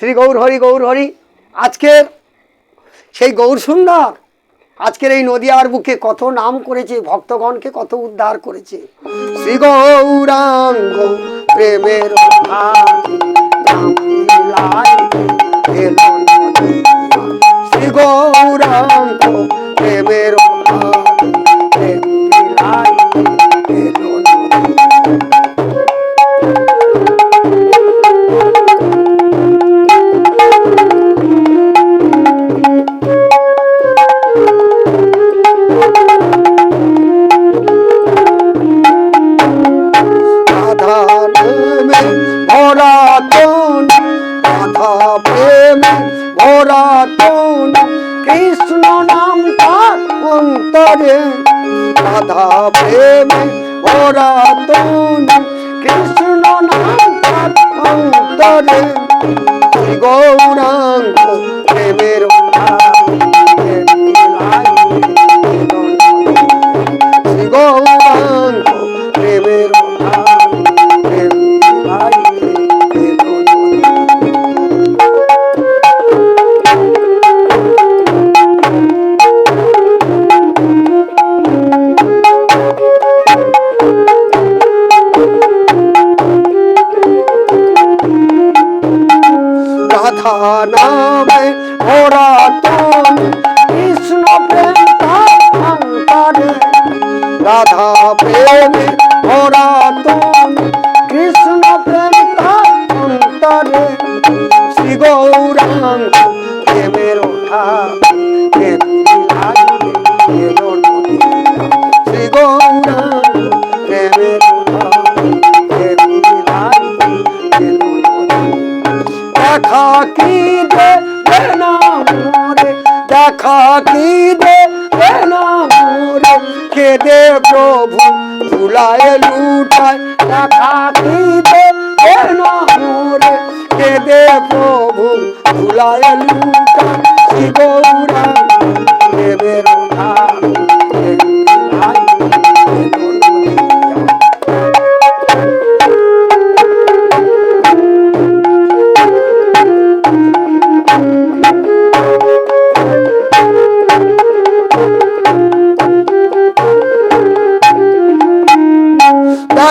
শ্রী গৌর হরি গৌর হরি আজকের সেই গৌর সুন্দর, আজকের এই নদিয়ার বুকে কত নাম করেছে, ভক্তগণকে কত উদ্ধার করেছে শ্রী গৌরাঙ্গ প্রেমের। শ্রী গৌরাঙ্গ প্রেমের কৃষ্ণ নাম তার অন্তরে। রাধা প্রেমে ওরা তন কৃষ্ণ নাম তার অন্তরে। গৌরাঙ্গ নামে ওরা তন কৃষ্ণ প্রেম তার রাধা প্রেমে ওরা তন কৃষ্ণ প্রেম তার শ্রী গৌরাঙ্গ প্রেমের ওঠা দেখা কি দে না মোরে? দেখা কি দে মোরে? কেদে প্রভু ভুলায় লুটায়? দেখা কি দে মোরে? কেদে প্রভু ভুলায় লুটায়? শ্রী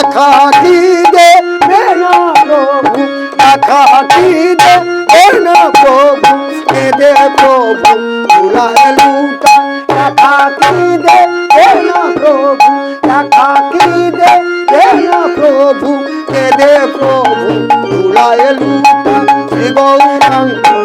কি দে না প্রভু দেখা কি দে না প্রভু কে দে প্রভু ভুলায় লুটা দেখা কি দে না প্রভু দেখা কি দে না প্রভু কে দে প্রভু ভুলায় লুটা শ্রী গৌরাঙ্গ